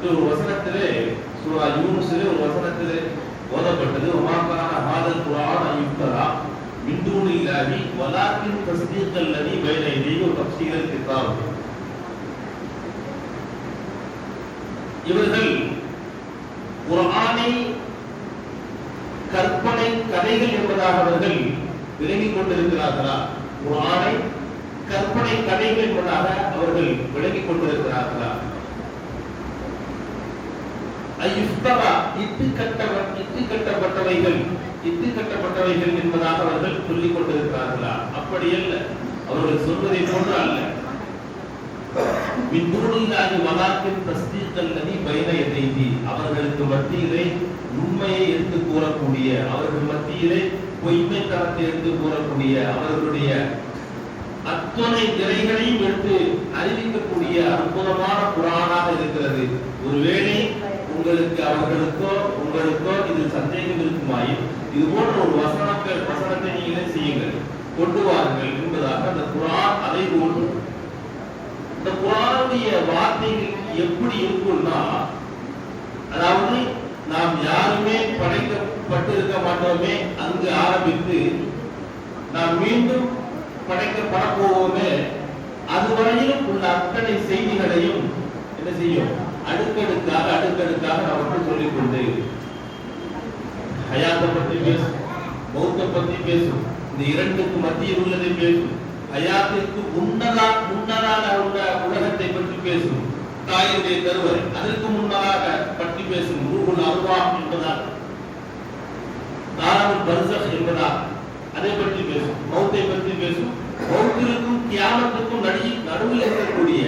இந்த ஒரு வசனத்திலே சூரா யூனுஸிலே ஒரு வசனத்திலே ஓதப்பட்டது. ஒமாக்கான ஹாதல் குரான் அயுக்தரா மின் தூணி வலாக்கின் தஸ்தீக் நதி பைன யதைஹி. ஒரு தஃசீலல் கிதாப் இவர்கள் குரானை கற்பனை கதைகள் என்பதாக அவர்கள் விளங்கிக் கொண்டிருக்கிறார்களா? குரானை கற்பனை கதைகள் என்பதாக அவர்கள் விளங்கிக் கொண்டிருக்கிறார்களா? இத்து இட்டு கட்டவ கட்டப்பட்டவைகள். இட்டு கட்டப்பட்டவைகள் என்பதாக அவர்கள் சொல்லிக் கொண்டிருக்கிறார்களா? அப்படி அல்ல. அவர்கள் சொல்வதை போன்று அல்ல. மின்தூணில்லாது தஸ்தீக்கல்லதி எதைதி? அவர்களுக்கு மத்தியிலே உண்மையை எடுத்து கூறக்கூடிய அவர்கள் மத்தியிலே பொய்மை தரத்தை எடுத்து கூறக்கூடிய அவர்களுடைய அத்தனை திரைகளையும் எடுத்து அறிவிக்கக்கூடிய அற்புதமான புராணாக இருக்கிறது. ஒருவேளை உங்களுக்கு அவர்களுக்கோ உங்களுக்கோ இது சந்தேகம் இருக்குமாயின் இது போன்ற ஒரு வசனங்கள் வசனத்தை நீங்களே செய்யுங்கள். கொண்டு வாருங்கள் என்பதாக அந்த குரான் அதை போன்று. இந்த குரானுடைய வார்த்தைகள் எப்படி இருக்கும்னா அதாவது நாம் யாருமே படைக்கப்பட்டிருக்க மாட்டோமே அங்கு ஆரம்பித்து நாம் மீண்டும் படைக்கப்படப்போவோமே அதுவரையிலும் உள்ள அத்தனை செய்திகளையும் என்ன செய்யும்? அடுக்கடுக்காக அடுக்கடுக்காக நமக்கு சொல்லிக் கொண்டே ஹயாத்தை பற்றி பேசும் மௌத்தை பற்றி பேசும் இந்த இரண்டுக்கு மத்தியில் உள்ளதை பேசும் ஹயாத்திற்கு முன்னதா முன்னதாக உள்ள உலகத்தை பற்றி பேசும் தாயினுடைய கருவறை அதற்கு முன்னதாக பற்றி பேசும் ரூபுல் அருவா என்பதால் தாராவுல் பர்சக் என்பதால் அதை பற்றி பேசும் மௌத்தை பற்றி பேசும் மௌத்திற்கும் தியாகத்துக்கும் நடி நடுவில் இருக்கக்கூடிய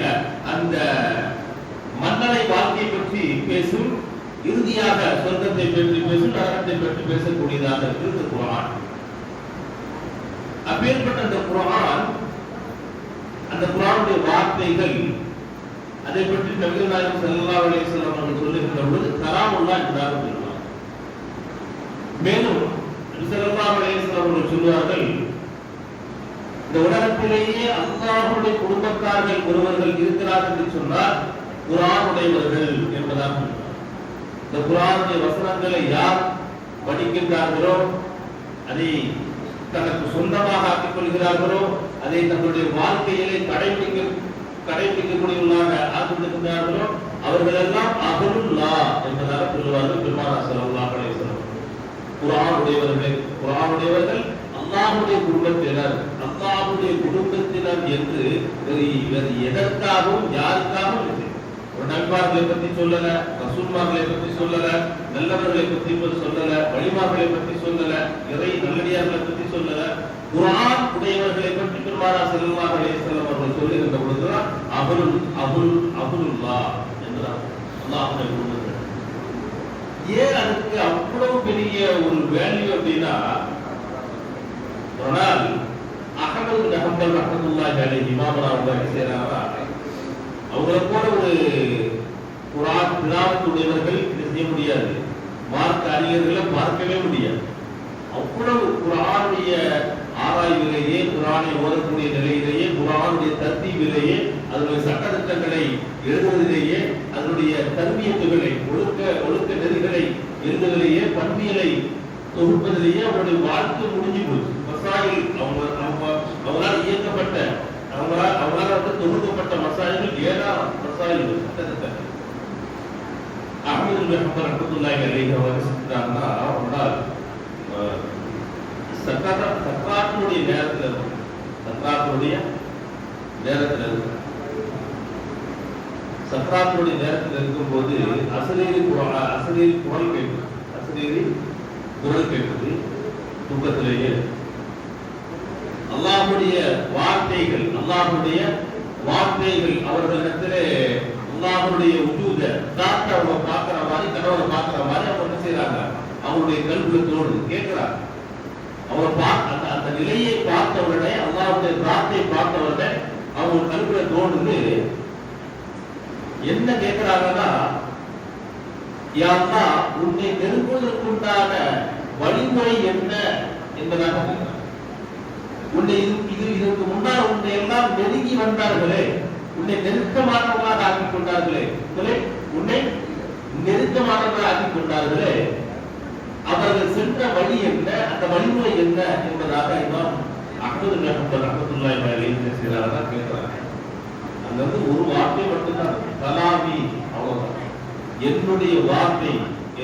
அந்த மன்னனை வாழ்க்கை பற்றி பேசும் இறுதியாக சொர்க்கத்தை பற்றி பேசும் நரகத்தை பற்றி பேசக்கூடியதாக இருக்கிறது குரான். அப்பேற்பட்ட அந்த குரான் அந்த குரானுடைய வார்த்தைகள் அதை பற்றி நபிகள் நாயகம் ஸல்லல்லாஹு அலைஹி அவர்கள் சொல்லுகின்ற பொழுது கலாமுல்லா என்பதாக சொல்லுவார் மேலும் நபி ஸல்லல்லாஹு அலைஹி அவர்கள் சொல்வார்கள் இந்த உலகத்திலேயே அல்லாஹுடைய குடும்பத்தார்கள் ஒருவர்கள் இருக்கிறார்கள் என்று சொன்னால் குரானுடையவர்கள் என்பதாக என்பதாகும் இந்த குரானுடைய வசனங்களை யார் படிக்கின்றார்களோ அதை தனக்கு சொந்தமாக ஆக்கிக் கொள்கிறார்களோ அதை தங்களுடைய வாழ்க்கையிலே கடைபிடிக்க கடைபிடிக்கக்கூடியவர்களாக ஆக்கிவிடுகிறார்களோ அவர்கள் எல்லாம் அகலுல்லா என்பதாக சொல்லுவார்கள் பெருமானா செலவுலாக அலைஹி வஸல்லம். குர்ஆன் உடையவர்கள் உடையவர்கள் அல்லாஹ்வுடைய குடும்பத்தினர் அல்லாஹ்வுடைய குடும்பத்தினர் என்று வேறு எதற்காகவும் யாருக்காகவும் இல்லை. நண்பார்களை பத்தி சொல்லல ரசூல்மார்களை பத்தி சொல்லல நல்லவர்களை பத்தி சொல்லல வழிமார்களை பத்தி சொல்லல இறை நல்லடியார்களை பத்தி சொல்லல குரான் உடையவர்களை பற்றி பெருமானா ஸல்லல்லாஹு அலைஹி அவர்கள் சொல்லுகின்ற பொழுதுதான் அபுல் அபுல் அபுல்லா என்றார் அல்லாஹ்வுடைய ஏன் அதுக்கு அவ்வளவு பெரிய ஒரு வேல்யூ அப்படின்னா ஒரு நாள் அகமது பின் ஹம்பல் ரஹ்மத்துல்லாஹி அலைஹி இமாமனா அவங்க அவங்கள போல ஒரு குரான் திலாவத்துடையவர்கள் இதை செய்ய முடியாது. மார்க்க அறிஞர்களை பார்க்கவே முடியாது. அவ்வளவு குரானுடைய ஆராய்விலேயே குரானை ஓதக்கூடிய நிலையிலேயே குரானுடைய தத்தீவிலேயே அதனுடைய சட்டத்திட்டங்களை எழுதுவதிலேயே அதனுடைய தன்மியத்துகளை ஒழுக்க ஒழுக்க நெறிகளை எழுதுவதிலேயே பண்பியலை தொகுப்பதிலேயே அவருடைய வாழ்க்கை முடிஞ்சு போச்சு. மசாயில் அவங்க அவங்க அவங்களால் இயக்கப்பட்ட அவங்களால் அவங்களால வந்து தொகுக்கப்பட்ட மசாயிகள் ஏராளம் மசாயிகள் சட்டத்திட்டங்கள் அஹமது ஹம்பர் ரஹமத்துல்லாஹி அலைஹி அவங்க செஞ்சாங்கன்னா அவங்களால் சக்கர சக்கராத்தினுடைய நேரத்தில் இருக்கும் சக்கராத்தினுடைய நேரத்தில் இருக்கும் சக்கராத்தினுடைய நேரத்தில் இருக்கும்போது அசரீரி குரல் அசரீரி குரல் கேட்குது அசரீரி குரல் கேட்குது தூக்கத்திலேயே அல்லாஹுடைய வார்த்தைகள் அல்லாஹுடைய வார்த்தைகள் அவர்களிடத்திலே அல்லாஹுடைய உஜூத தாத்த அவங்க பார்க்கிற மாதிரி கடவுளை பார்க்கிற மாதிரி அவங்க என்ன செய்யறாங்க அவங்களுடைய கல்வியில தோணுது. கேட்கிறாங்க. அவர் பா- அந்த அந்த நிலையை பார்த்த உடனே பிரார்த்தையை பிரார்த்தை அவங்க கல்வியில தோணுது. என்ன கேட்கிறாங்கன்னா யா உன்னை நெருங்குவதற்குண்டான வழிமுறை என்ன? என்பதாக உன்னை இது இது இதற்கு முன்னால் உன்னை எல்லாம் நெருங்கி வந்தார்களே. உன்னை நெருக்கமானவர்களாக ஆக்கிக் கொண்டார்களே. உங்களை உன்னை நெருக்கமானவர்கள் ஆக்கிக் கொண்டார்களே. அவர்கள் சென்ற வழி என்ன? அந்த வழிமுறை என்ன என்பதாக இமாம் அஹமது ரஹம்பர் ரஹமத்துல்லாஹி அலைஹி என்ன செய்யறாங்க கேட்கிறாங்க. அங்க வந்து ஒரு வார்த்தை மட்டும்தான். கலாமி அவ்வளவுதான். என்னுடைய வார்த்தை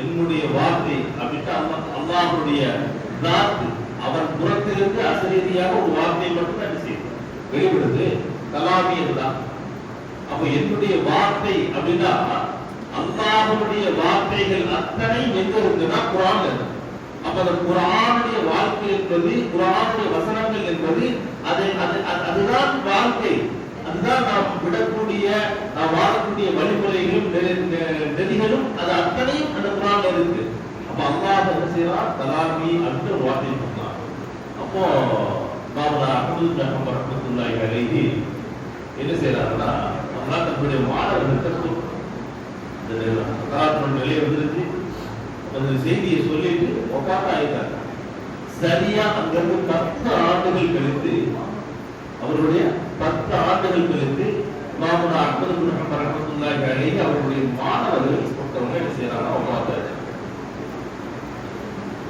என்னுடைய வார்த்தை அப்படின்ட்டு அல்லாஹ் அல்லாஹ்வுடைய நாத்து அவன் புறத்திலிருந்து அசரீதியாக ஒரு வார்த்தை மட்டும் என்ன செய்யும் வெளிப்படுது கலாமியர் தான் அப்ப என்னுடைய வார்த்தை அப்படின்னா அல்லாஹனுடைய வார்த்தைகள் அத்தனை எங்க இருக்குன்னா குரான் இருக்கு. அப்ப அந்த குரானுடைய வாழ்க்கை என்பது குரானுடைய வசனங்கள் என்பது அது அது அதுதான் வாழ்க்கை. அதுதான் நாம் விடக்கூடிய நாம் வாழக்கூடிய வழிமுறைகளும் நெறிகளும் அது அத்தனையும் அந்த குரான் இருக்கு. அப்ப அல்லாஹ் என்ன செய்யலாம் தலாமி அப்படின்னு ஒரு வார்த்தை அப்போ பாபா அப்துல் ரஹம் ரஹமத்துல்லாஹி அலைஹி என்ன செய்யறாங்கன்னா அல்லாஹ் தன்னுடைய மாணவர்களுக்கு சொல்றான். நிலையை வந்துருச்சு. அந்த செய்தியை சொல்லிட்டு ஒப்பாட்ட ஆயிட்டாங்க சரியா அங்கிருந்து பத்து ஆண்டுகள் கழித்து அவருடைய பத்து ஆண்டுகள் கழித்து மாமனா அகமது குருஹம் ரஹமத்துல்லாஹி அலைஹி அவருடைய மாணவர்கள் ஒருத்தவங்க என்ன செய்யறாங்க ஒப்பாத்தாச்சு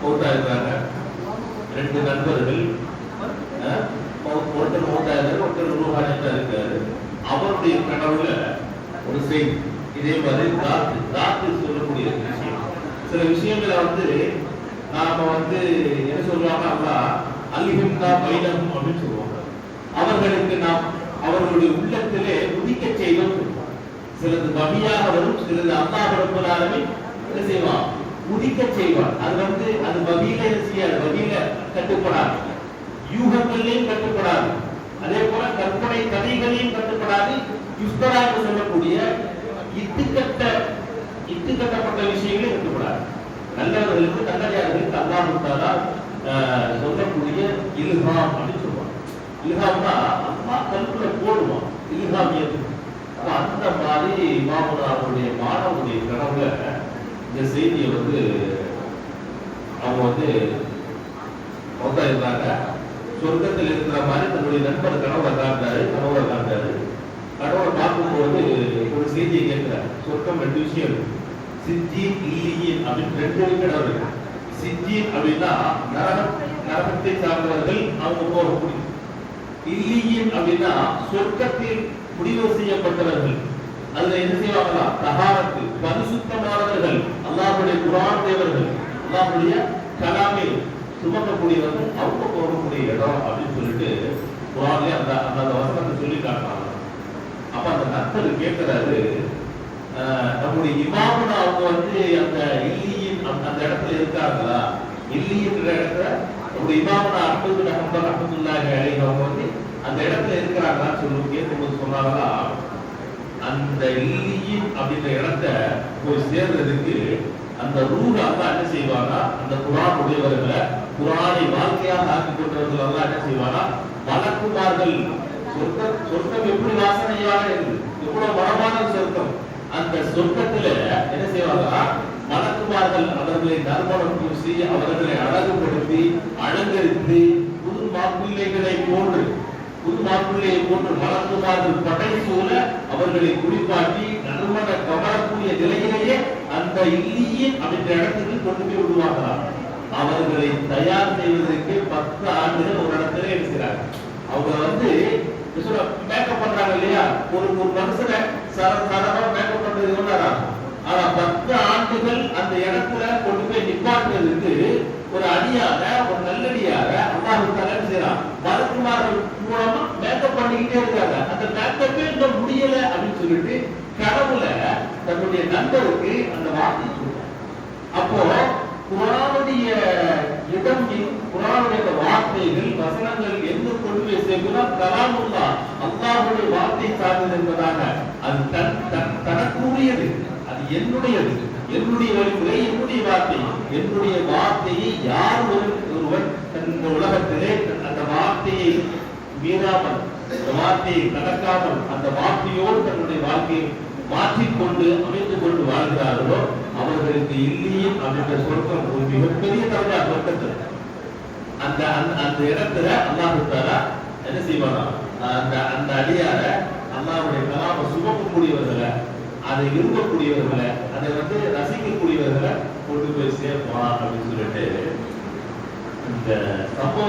ஒப்பாயிருக்காங்க ரெண்டு நண்பர்கள் ஒருத்தர் மூத்தாயிரம் ஒருத்தர் ரூபாயிட்டா இருக்காரு அவருடைய கனவுல ஒரு செய்தி. இதே மாதிரி காத்து தாத்து சொல்லக்கூடிய விஷயம். சில விஷயங்களை வந்து நாம வந்து என்ன சொல்றாங்கன்னா அல்லா பைனம் அப்படின்னு சொல்லுவாங்க. அவர்களுக்கு நாம் அவர்களுடைய உள்ளத்திலே உதிக்க செய்வோம் சிலது வகையாக வரும் சிலது அண்ணா ரப்பல் என்ன செய்வான்? உதிக்க செய்வான். அது வந்து அது வகையில செய்யாது? வகையில கட்டுப்படாது. யூகங்களையும் கட்டுப்படாது. அதே போல கற்பனை கதைகளையும் கட்டுப்படாது. யுஸ்தரா என்று சொல்லக்கூடிய இத்து கட்டப்பட்ட விஷயங்களையும் கட்டுப்படாது. நல்லவர்களுக்கு நல்லடியார்களுக்கு அல்லாஹ் தாலா ஆஹ், சொல்லக்கூடிய இல்ஹாம் அப்படின்னு சொல்லுவாங்க. இல்ஹாம்னா அம்மா கல்புல போடுவான். இல்ஹாமியது அப்ப அந்த மாதிரி இமாமுல்லா அவருடைய மாணவனுடைய கனவுல இந்த செய்தியை வந்து அவங்க வந்து சொர்க்கத்தில் இருக்கிற மாதிரி தன்னுடைய நண்பர் கனவுல காட்டாரு கனவுல காட்டாரு கனவுல பார்க்கும்போது ஒரு செய்தியை கேட்கிறார். சொர்க்கம் ரெண்டு விஷயம். சித்தி இல்லியின் அப்படின்னு ரெண்டு கடவுள் இருக்கு சித்தி அப்படின்னா நரகம் நரகத்தை சார்ந்தவர்கள் அவங்க போகக்கூடிய இல்லியின் அப்படின்னா சொர்க்கத்தில் முடிவு செய்யப்பட்டவர்கள். அதுல என்ன செய்வாங்களா தகாரத்து பரிசுத்தமானவர்கள். அல்லாஹுடைய குரான் தேவர்கள். அல்லாஹுடைய கலாமை சுமக்கக்கூடியவர்கள் அவங்க போகக்கூடிய இடம் அப்படின்னு சொல்லிட்டு குரானே அந்த அந்த வசனத்தை சொல்லி காட்டுறாங்க. அப்ப அந்த நத்தர் கேட்கிறாரு ஆஹ், நம்முடைய இமாமன் அவங்க வந்து அந்த இல்லியின் அந்த இடத்துல இருக்காங்களா? இல்லின்ற இடத்துல நம்முடைய இமாமன் அற்புத நம்பர் அஹமதுல்லாஹி அலைஹி அவங்க வந்து அந்த இடத்துல இருக்கிறாங்களான்னு சொல்லி கேட்கும்போது சொன்னாங்களா? அந்த இல்லியின் அப்படின்ற இடத்த போய் சேர்றதுக்கு அந்த ரூல் அல்லா என்ன செய்வானா அந்த குரான் உடையவர்களை குரானை வாழ்க்கையாக ஆக்கி கொண்டவர்கள் அல்லா என்ன செய்வானா வளர்க்குமார்கள் சொர்க்கம் சொர்க்கம் எப்படி வாசனையாக இருக்கு எவ்வளவு வளமான சொர்க்கம். அந்த சொர்க்கத்துல என்ன செய்வாங்கன்னா வளர்க்குமார்கள் அவர்களை நறுமணம் பூசி அவர்களை அழகுபடுத்தி அலங்கரித்து புது மாப்பிள்ளைகளை போன்று புது மாப்பிள்ளையை போன்று வளர்க்குமார்கள் படை சூழ அவர்களை குளிப்பாட்டி நறுமண கவரக்கூடிய நிலையிலேயே அந்த இல்லியின் அப்படின்ற இடத்துக்கு கொண்டு போய் விடுவாங்களாம் அவர்களை தயார் செய்வதற்கு பத்து ஆண்டுகள் ஒரு இடத்துல இருக்கிறார். அவங்க வந்து மேக்கப் பண்றாங்க இல்லையா? ஒரு ஒரு மனுஷனை சர சாதாரண மேக்கப் பண்றது எவ்வளவு ஆனா பத்து ஆண்டுகள் அந்த இடத்துல கொண்டு போய் நிப்பாட்டுறதுக்கு ஒரு அடியார ஒரு நல்லடியார அல்லாஹு தலை செய்யறான் மலக்குமார்கள் மூலமா மேக்கப் பண்ணிக்கிட்டே இருக்காங்க. அந்த மேக்கப்பே இன்னும் முடியல அப்படின்னு சொல்லிட்டு தன்னுடைய நண்பருக்கு அந்த வார்த்தை சொல்றாங்க அப்போ குரானுடைய இடம் குரானுடைய வார்த்தைகள் வசனங்கள் எந்த கொண்டு போய் கலாமுல்லா அல்லாஹ்வுடைய வார்த்தை சார்ந்தது என்பதாக அது தன் தன் தனக்குரியது. அது என்னுடையது. என்னுடைய வழிமுறை என்னுடைய வார்த்தை. என்னுடைய வார்த்தையை யார் ஒரு ஒருவன் தன் உலகத்திலே அந்த வார்த்தையை மீறாமல் அந்த வார்த்தையை கடக்காமல் அந்த வார்த்தையோடு தன்னுடைய வாழ்க்கையை மாற்றிக்கொண்டு அமைத்துக் கொண்டு வாழ்கிறார்களோ அவர்களுக்கு இல்லையே அப்படின்ற சொர்க்கம் ஒரு மிகப்பெரிய தவறா சொர்க்கத்தில் அந்த அந்த அந்த இடத்துல அல்லாஹ் என்ன செய்வாராம் அந்த அந்த அடியார அல்லாவுடைய கலாம சுமக்கக்கூடியவர்களை அதை விரும்பக்கூடியவர்களை அதை வந்து ரசிக்கக்கூடியவர்களை கொண்டு போய் சேர்ப்பான் அப்படின்னு சொல்லிட்டு இந்த சமூக